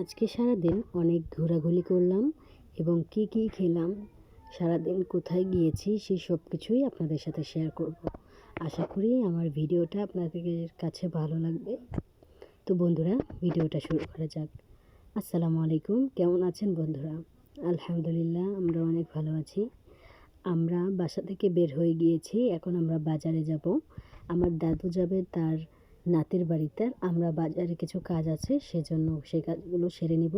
আজকে সারাদিন অনেক ঘোরাঘুরি করলাম এবং কী কী খেলাম, সারাদিন কোথায় গিয়েছি সেই সব কিছুই আপনাদের সাথে শেয়ার করব। আশা করি আমার ভিডিওটা আপনাদের কাছে ভালো লাগবে। তো বন্ধুরা, ভিডিওটা শুরু করা যাক। আসসালামু আলাইকুম, কেমন আছেন বন্ধুরা? আলহামদুলিল্লাহ, আমরা অনেক ভালো আছি। আমরা বাসা থেকে বের হয়ে গিয়েছি, এখন আমরা বাজারে যাব। আমার দাদু যাবে তার নাতির বাড়িতে আমরা বাজারে কিছু কাজ আছে, সেজন্য সেই কাজগুলো সেরে নিব।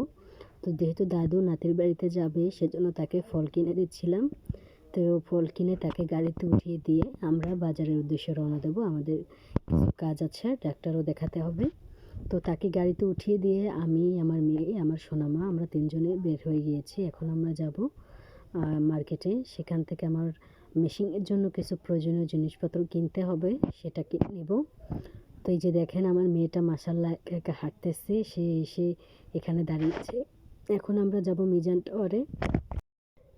তো যেহেতু দাদু নাতির বাড়িতে যাবে, সেজন্য তাকে ফল কিনে দিচ্ছিলাম। তো ফল কিনে তাকে গাড়িতে উঠিয়ে দিয়ে আমরা বাজারের উদ্দেশ্যে রওনা দেবো। আমাদের কিছু কাজ আছে, ডাক্তারও দেখাতে হবে। তো তাকে গাড়িতে উঠিয়ে দিয়ে আমি, আমার মেয়ে, আমার সোনামা, আমরা তিনজনে বের হয়ে গিয়েছি। এখন আমরা যাব মার্কেটে। সেখান থেকে আমার মেশিনের জন্য কিছু প্রয়োজনীয় জিনিসপত্র কিনতে হবে, সেটা কিনে নেব। তো এই যে দেখেন আমার মেয়েটা মাসাল্লাহ একা একা হাঁটতেছে, সে এসে এখানে দাঁড়িয়েছে। এখন আমরা যাব মিজান টাওয়ারে।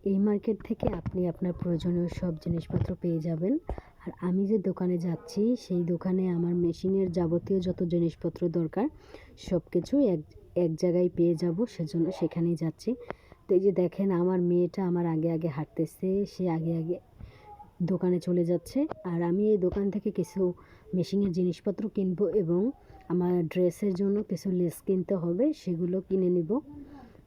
এই মার্কেট থেকে আপনি আপনার প্রয়োজনীয় সব জিনিসপত্র পেয়ে যাবেন। আর আমি যে দোকানে যাচ্ছি, সেই দোকানে আমার মেশিনের যাবতীয় যত জিনিসপত্র দরকার সব কিছু এক এক জায়গায় পেয়ে যাব, সেজন্য সেখানেই যাচ্ছি। তো এই যে দেখেন, আমার মেয়েটা আমার আগে আগে হাঁটতেছে, সে আগে আগে দোকানে চলে যাচ্ছে। আর আমি এই দোকান থেকে কিছু মেশিনের জিনিসপত্র কিনবো এবং আমার ড্রেসের জন্য কিছু লেস কিনতে হবে, সেগুলো কিনে নিব।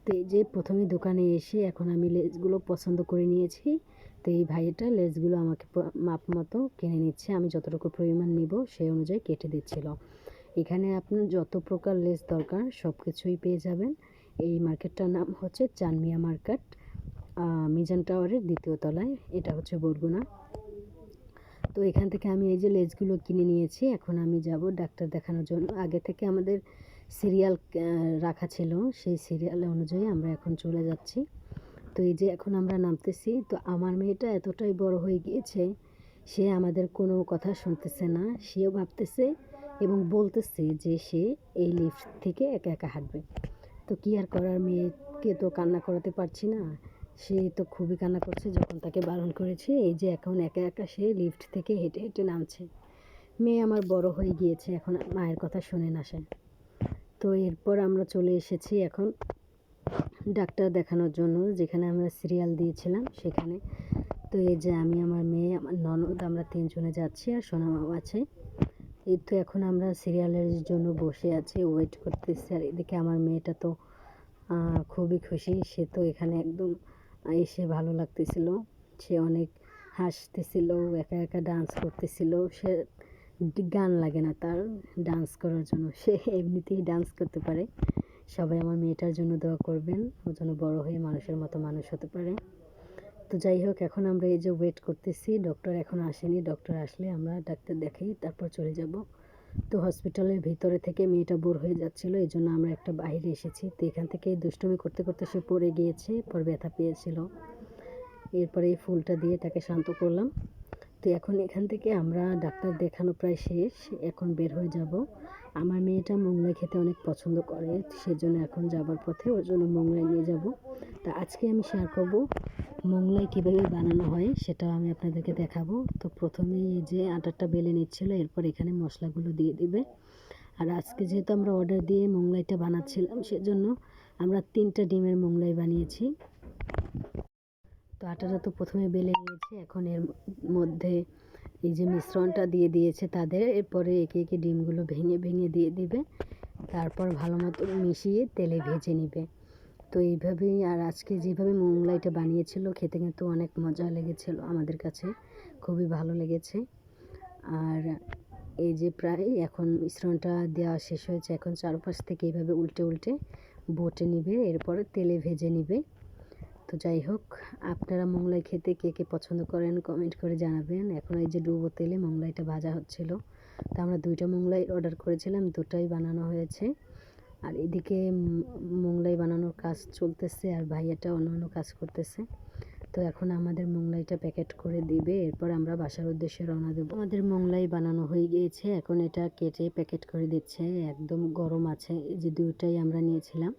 তো এই যে প্রথমে দোকানে এসে এখন আমি লেসগুলো পছন্দ করে নিয়েছি। তো এই ভাইটা লেসগুলো আমাকে মাপ মতো কিনে নিচ্ছে। আমি যতটুকু পরিমাণ নিব সেই অনুযায়ী কেটে দিচ্ছিল। এখানে আপনার যত প্রকার লেস দরকার সব কিছুই পেয়ে যাবেন। এই মার্কেটটার নাম হচ্ছে চানমিয়া মার্কেট মিজান টাওয়ারের দ্বিতীয় তলায়, এটা হচ্ছে বরগুনা। তো এখান থেকে আমি এই যে লেজগুলো কিনে নিয়েছি, এখন আমি যাব ডাক্তার দেখানোর জন্য। আগে থেকে আমাদের সিরিয়াল রাখা ছিল, সেই সিরিয়াল অনুযায়ী আমরা এখন চলে যাচ্ছি। তো এই যে এখন আমরা নামতেছি, তো আমার মেয়েটা এতটাই বড় হয়ে গিয়েছে, সে আমাদের কোনো কথা শুনতেছে না, সেও ভাবতেছে এবং বলতেছে যে সে এই লিফট থেকে একা একা হাঁটবে। তো কী আর করার, মেয়েকে তো কান্না করাতে পারছি না। সে তো খুবই কান্না করছে যখন তাকে বারণ করেছে, এই যে এখন একা একা সে লিফট থেকে হেঁটে হেঁটে নামছে। মেয়ে আমার বড় হয়ে গিয়েছে, এখন মায়ের কথা শুনে না সে। তো এরপর আমরা চলে এসেছি এখন ডাক্তার দেখানোর জন্য, যেখানে আমরা সিরিয়াল দিয়েছিলাম সেখানে। তো এই যে আমি, আমার মেয়ে, আমার ননদ, আমরা তিনজনে যাচ্ছি আর সোনামাও আছে। এই তো এখন আমরা সিরিয়ালের জন্য বসে আছি ওয়েট করতেছি। আর এদিকে আমার মেয়েটা তো খুবই খুশি, সে তো এখানে একদম এসে ভালো লাগতেছিল। সে অনেক হাসতেছিল, একা একা ডান্স করতেছিল। সে গান লাগে না তার ডান্স করার জন্য। সে এমনিতেই ডান্স করতে পারে। সবাই আমার মেয়েটার জন্য দোয়া করবেন। ও যেন বড় হয়ে মানুষের মতো মানুষ হতে পারে। তো যাই হোক, এখন আমরা এই যে ওয়েট করতেছি ডক্টর এখন আসেনি। ডক্টর আসলে আমরা ডাক্তার দেখাই, তারপর চলে যাব। তো হসপিটালের ভিতরে থেকে মেয়েটা বোর হয়ে যাচ্ছিল, এই জন্য আমরা একটা বাইরে এসেছি। তো এখান থেকে দুষ্টুমি করতে করতে সে পড়ে গিয়েছে, পর ব্যথা পেয়েছিল। এরপরে এই ফুলটা দিয়ে তাকে শান্ত করলাম। তো এখন এখান থেকে আমরা ডাক্তার দেখানো প্রায় শেষ, এখন বের হয়ে যাব। আমার মেয়েটা মোংলাই খেতে অনেক পছন্দ করে, সেজন্য এখন যাবার পথে ওর জন্য মোংলাই নিয়ে যাব। তা আজকে আমি শেয়ার করব মোংলাই কীভাবে বানানো হয়, সেটাও আমি আপনাদেরকে দেখাবো। তো প্রথমেই এই যে আটারটা বেলে নিচ্ছিলো, এরপর এখানে মশলাগুলো দিয়ে দিবে। আর আজকে যেহেতু আমরা অর্ডার দিয়ে মোংলাইটা বানাচ্ছিলাম, সেজন্য আমরা তিনটা ডিমের মোংলাই বানিয়েছি। তো আটাটা তো প্রথমে বেলে নিয়েছি, এখন এর মধ্যে এই যে মিশ্রণটা দিয়ে দিয়েছে তাদের, এরপরে একে একে ডিমগুলো ভেঙে ভেঙে দিয়ে দিবে, তারপর ভালো মতো মিশিয়ে তেলে ভেজে নিবে। তো এইভাবেই আর আজকে যেভাবে মোংলাইটা বানিয়েছিল, খেতে কিন্তু অনেক মজা লেগেছিল আমাদের কাছে, খুবই ভালো লেগেছে। আর এই যে প্রায় এখন মিশ্রণটা দেওয়া শেষ হয়েছে, এখন চারপাশ থেকে এইভাবে উল্টে উল্টে বটে নিবে, এরপরে তেলে ভেজে নিবে। তো যাই হোক, আপনারা মোংলাই খেতে কে কে পছন্দ করেন কমেন্ট করে জানাবেন। এখন এই যে ডুবো তেলে মোংলাইটা ভাজা হচ্ছিল। তো আমরা দুইটা মোংলাই অর্ডার করেছিলাম, দুটাই বানানো হয়েছে। আর এদিকে মোংলাই বানানোর কাজ চলতেছে আর ভাইয়াটা অন্য অন্য কাজ করতেছে। তো এখন আমাদের মোংলাইটা প্যাকেট করে দিবে, এরপর আমরা বাসার উদ্দেশ্যে রওনা দেবো। আমাদের মোংলাই বানানো হয়ে গিয়েছে, এখন এটা কেটে প্যাকেট করে দিচ্ছে, একদম গরম আছে। এই যে দুইটাই আমরা নিয়েছিলাম।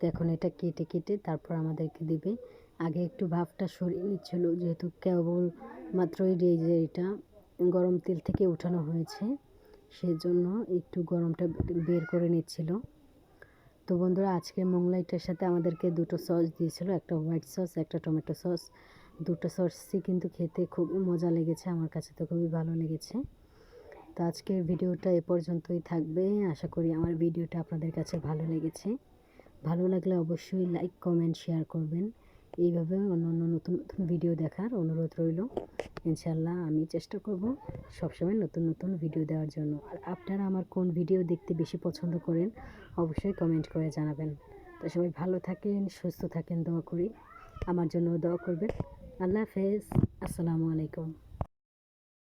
তো এখন এটা কেটে কেটে তারপর আমাদেরকে দিবে। আগে একটু ভাবটা সরিয়ে নিচ্ছিল, যেহেতু কেবল মাত্রই যে এটা গরম তেল থেকে উঠানো হয়েছে, সেজন্য একটু গরমটা বের করে নিচ্ছিল। তো বন্ধুরা, আজকে মোংলাইটার সাথে আমাদেরকে দুটো সস দিয়েছিল, একটা হোয়াইট সস, একটা টমেটো সস। দুটো সসই কিন্তু খেতে খুব মজা লেগেছে, আমার কাছে তো খুবই ভালো লেগেছে। তো আজকের ভিডিওটা এ পর্যন্তই থাকবে। আশা করি আমার ভিডিওটা আপনাদের কাছে ভালো লেগেছে। ভালো লাগলে অবশ্যই লাইক কমেন্ট শেয়ার করবেন। এইভাবে অন্য অন্য নতুন নতুন ভিডিও দেখার অনুরোধ রইল। ইনশাল্লাহ আমি চেষ্টা করব সবসময় নতুন নতুন ভিডিও দেওয়ার জন্য। আর আপনারা আমার কোন ভিডিও দেখতে বেশি পছন্দ করেন, অবশ্যই কমেন্ট করে জানাবেন। তো সবাই ভালো থাকেন, সুস্থ থাকেন, দোয়া করি। আমার জন্য দোয়া করবেন। আল্লাহ হাফেজ। আসসালামু আলাইকুম।